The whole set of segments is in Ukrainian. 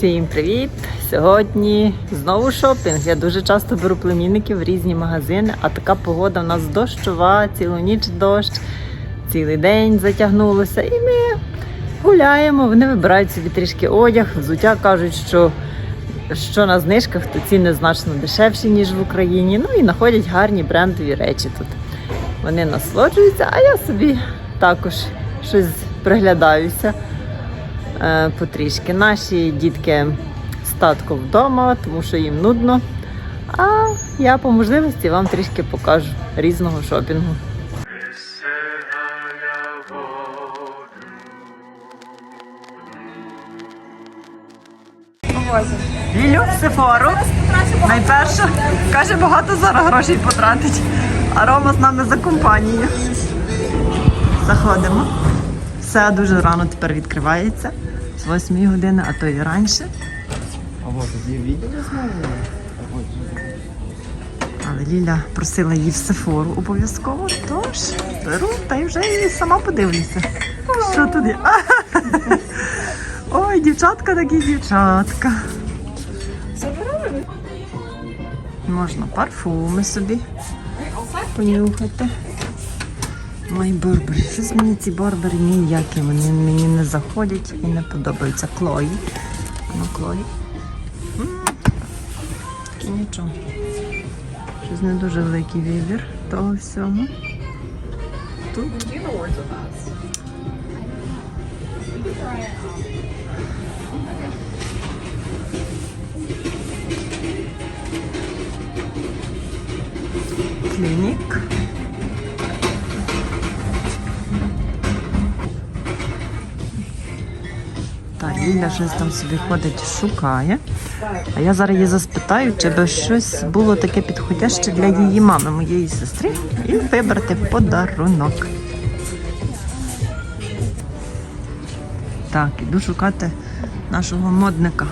Всім привіт! Сьогодні знову шопінг. Я дуже часто беру племінників в різні магазини, а така погода в нас дощова, цілу ніч дощ, цілий день затягнулося, і ми гуляємо. Вони вибирають собі трішки одяг, взуття кажуть, що, що на знижках, то ціни значно дешевші, ніж в Україні. Ну і знаходять гарні брендові речі тут. Вони насолоджуються, а я собі також щось приглядаюся потрішки. Наші дітки з татком вдома, тому що їм нудно. А я по можливості вам трішки покажу різного шопінгу. Лілю в Сефору. Найперше каже, багато зараз грошей потратить. А Рома з нами за компанією. Заходимо. Все дуже рано тепер відкривається. З 8 години, а то і раніше. А вот є відео? Але Ліля просила її в Сефору обов'язково, тож беру та й вже і сама подивлюся. Що тут є? Ой, дівчатка такі дівчатка. Можна парфуми собі понюхати. Мої барбери. Щось мені ці барбери ніякі, вони мені не заходять і не подобаються. Клої. Ну, Клої. Такі нічого. Щось не дуже великий вибір того всього. Тут клінік. Ліля щось там собі ходить, шукає. А я зараз її заспитаю, чи би щось було таке підходяще для її мами, моєї сестри, і вибрати подарунок. Так, іду шукати нашого модника.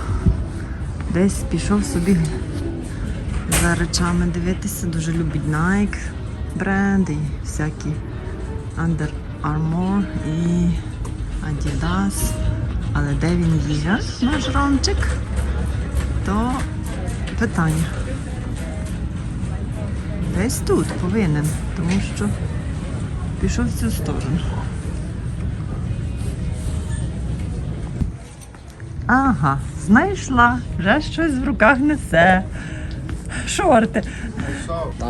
Десь пішов собі за речами дивитися. Дуже любить Nike бренд і всякі Under Armour і Adidas. Але де він є, наш ромчик, то питання. Десь тут повинен, тому що пішов в цю сторону. Ага, знайшла, вже щось в руках несе. Шорти.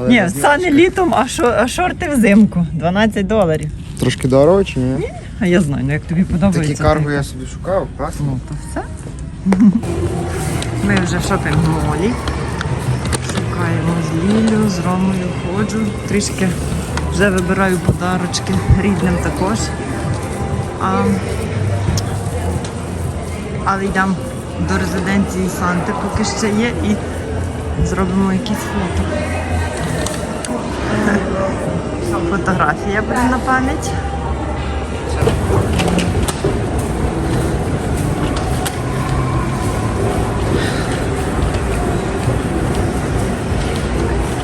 Ні, не літом, а шорти взимку. 12 доларів. Трошки дорого чи ні? А я знаю, ну як тобі подобається. Такі карго я собі шукав, класно. Ну, то все. Ми вже в шопінг-молі. Шукаємо з Лілю, з Ромою ходжу. Трішки вже вибираю подарочки рідним також. А, але йдемо до резиденції Санти, поки ще є, і зробимо якісь фото. Фотографія буде на пам'ять.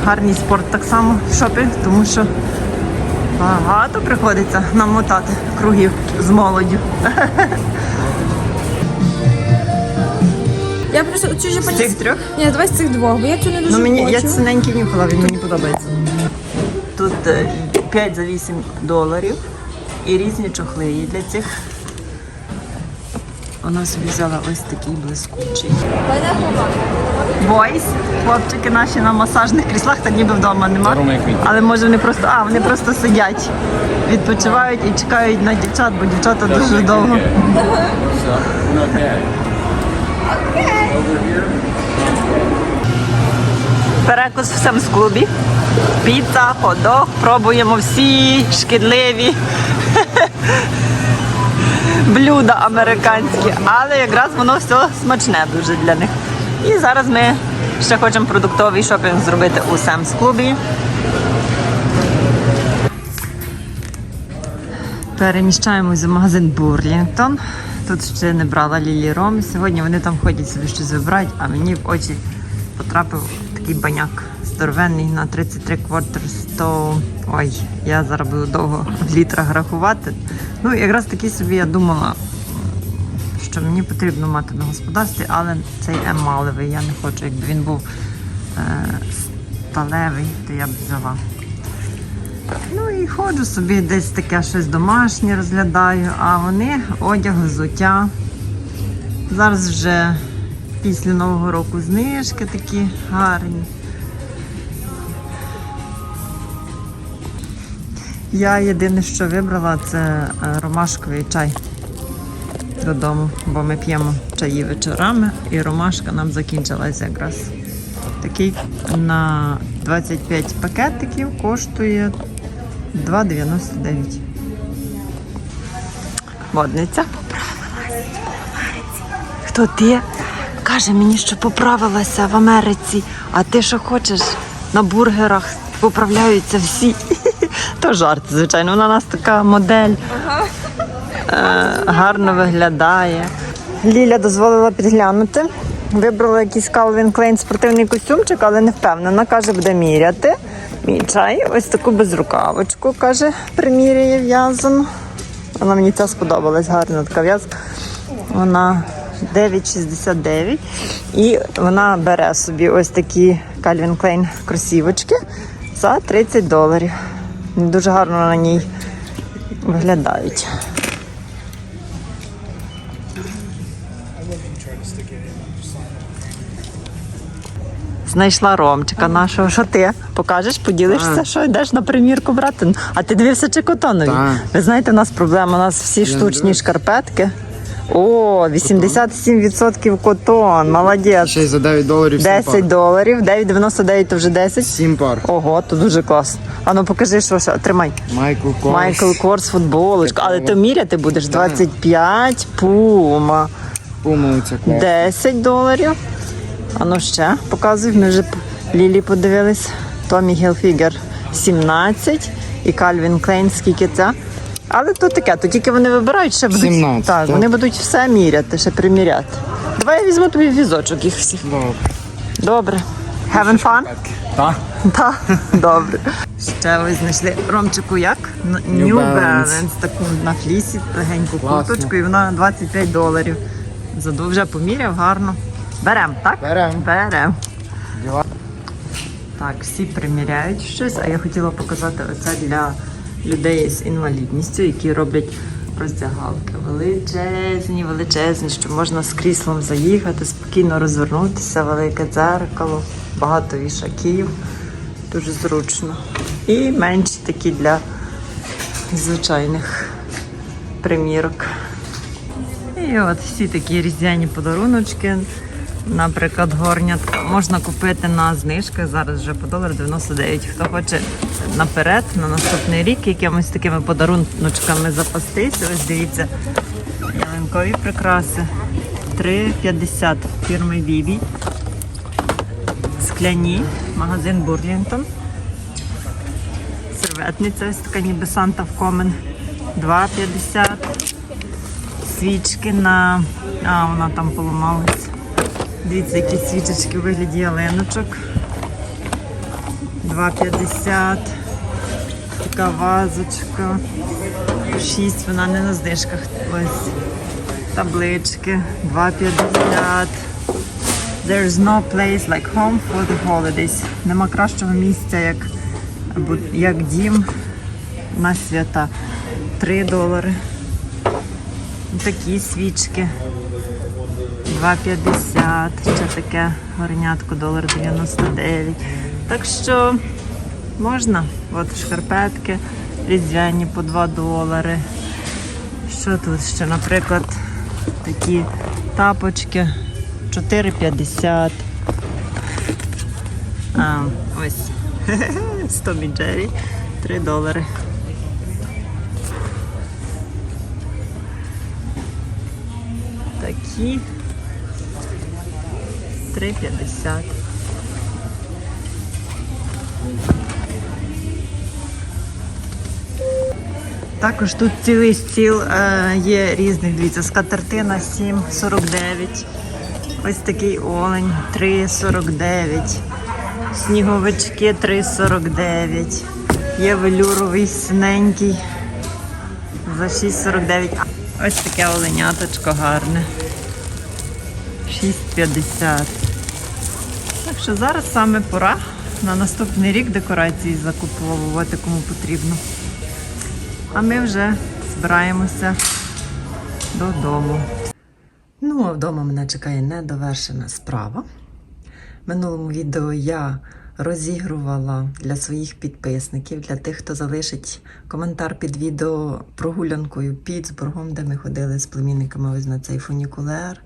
гарний спорт так само в шопінг, тому що багато приходиться намотати кругів з молоддю. Я просто цю же З цих трьох? Ні, давай з цих двох, бо я цю не дуже Ну мені я хочу. синенький нюхала, він мені подобається. Тут е, 5 за 8 доларів і різні чохли. І для цих вона собі взяла ось такий блискучий. Бойс, хлопчики наші на масажних кріслах, та ніби вдома нема. Але може вони просто, а вони просто сидять, відпочивають і чекають на дівчат, бо дівчата дуже довго. Перекус в Семс клубі. Піца, ходох, пробуємо всі шкідливі блюда американські, але якраз воно все смачне дуже для них. І зараз ми ще хочемо продуктовий шопінг зробити у Семс клубі. Переміщаємось в магазин Бурлінгтон. Тут ще не брала Лілі Ром. Сьогодні вони там ходять собі щось вибирають, а мені в очі потрапив такий баняк здоровенний на 33 квартир 100. Ой, я зараз буду довго в літрах рахувати. Ну, якраз такий собі я думала, що мені потрібно мати на господарстві, але цей емалевий. Я не хочу, якби він був е, сталевий, то я б взяла. Ну і ходжу собі десь таке щось домашнє розглядаю, а вони одяг, взуття. Зараз вже після Нового року знижки такі гарні. Я єдине, що вибрала, це е, ромашковий чай додому, бо ми п'ємо чаї вечорами, і ромашка нам закінчилася якраз. Такий на 25 пакетиків коштує 2,99. Модниця поправилась. Хто ти? Каже мені, що поправилася в Америці, а ти що хочеш? На бургерах поправляються всі. То жарт, звичайно. Вона у нас така модель. Е, гарно виглядає. Ліля дозволила підглянути. Вибрала якийсь Calvin Klein спортивний костюмчик, але не впевнена. Каже, буде міряти. Мій чай, ось таку безрукавочку, каже, приміряє в'язану. Вона мені ця сподобалась, гарна така в'язка. Вона 9,69. І вона бере собі ось такі Calvin Klein кросівочки за 30 доларів. Дуже гарно на ній виглядають. Знайшла Ромчика нашого. Що ти? Покажеш, поділишся, Так. що йдеш на примірку брати. А ти дивився чи котонові? Так. Ви знаєте, у нас проблема, у нас всі штучні шкарпетки. О, 87% котон, молодець. Ще й за 9 доларів 10 7 пар. доларів, 9,99 то вже 10. 7 пар. Ого, то дуже класно. А ну покажи, що ще. Тримай. Майкл Корс. Майкл Корс футболочка. Але ти міряти будеш 25, пума. Пума оця клас. 10 доларів. А ну ще показуй. Ми вже Лілі подивились. Томі Гілфігер 17 і Кальвін Клейн, скільки це. Але то таке, то тільки вони вибирають, ще будуть. 17, так, так. вони будуть все міряти, ще приміряти. Давай я візьму тобі візочок їх всіх. Добре. Добре. Having fun? Так. Так, добре. Ще ось знайшли Ромчику як? New New Balance. Balance, таку на флісі, легеньку Класно. курточку, і вона 25 доларів. Заду вже поміряв, гарно. Берем, так? Берем. Берем. Діла. Так, всі приміряють щось, а я хотіла показати оце для людей з інвалідністю, які роблять роздягалки. Величезні, величезні, що можна з кріслом заїхати, спокійно розвернутися, велике дзеркало, багато вішаків. Дуже зручно. І менші такі для звичайних примірок. І от всі такі різдвяні подаруночки. Наприклад, горнятка можна купити на знижках. Зараз вже по долар 99. Хто хоче наперед, на наступний рік якимось такими подаруночками запастися. Ось дивіться, ялинкові прикраси. 3,50 фірми Бібі. Скляні, магазин Бурлінтон. Серветниця ось така ніби Санта в Комен. 2,50 свічки на. А, вона там поламалась. Дивіться, які свічечки вигляді ялиночок. 2,50. Така вазочка. 6, вона не на знижках. Ось таблички. 2,50. There's no place like home for the holidays. Нема кращого місця, як, як дім на свята. 3 долари. Такі свічки. 2,50. Ще таке горнятко, долар 99. Так що можна. От шкарпетки різдвяні по 2 долари. Що тут ще, наприклад, такі тапочки 4,50. А, ось. 100 Джері 3 долари. Такі 3,50. Також тут цілий стіл е, є різних. Дивіться, скатертина 7,49. Ось такий олень 3,49. Сніговички 3,49. Є велюровий синенький за 6,49. Ось таке оленяточко гарне. 6,50. Що зараз саме пора на наступний рік декорації закуповувати кому потрібно. А ми вже збираємося додому. Ну, а вдома мене чекає недовершена справа. В минулому відео я розігрувала для своїх підписників, для тих, хто залишить коментар під відео прогулянкою Пітсбургом, де ми ходили з племінниками ось на цей фунікулер.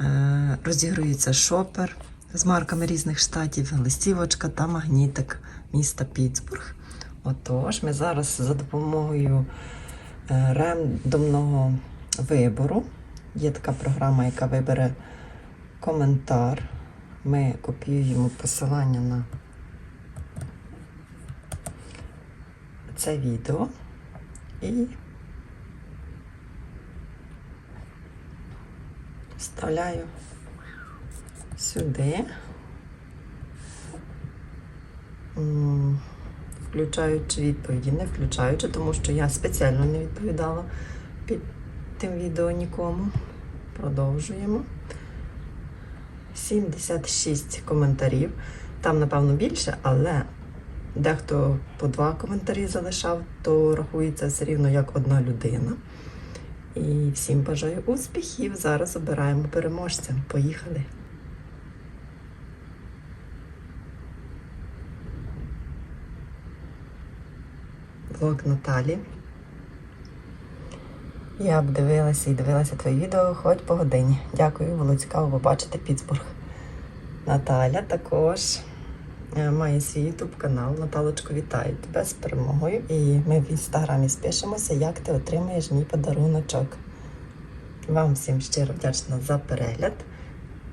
Е, Розігрується шопер з марками різних штатів, листівочка та магнітик міста Пітсбург. Отож, ми зараз за допомогою е, рандомного вибору. Є така програма, яка вибере коментар. Ми копіюємо посилання на це відео і вставляю сюди. Включаючи відповіді, не включаючи, тому що я спеціально не відповідала під тим відео нікому. Продовжуємо. 76 коментарів. Там, напевно, більше, але дехто по два коментарі залишав, то рахується все рівно як одна людина. І всім бажаю успіхів. Зараз обираємо переможця. Поїхали. Влог Наталі. Я б дивилася і дивилася твої відео хоч по годині. Дякую, було цікаво побачити Пітсбург. Наталя також е, має свій ютуб канал. Наталочко, вітаю тебе з перемогою. І ми в інстаграмі спишемося, як ти отримаєш мій подаруночок. Вам всім щиро вдячна за перегляд.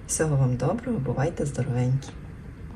Всього вам доброго, бувайте здоровенькі!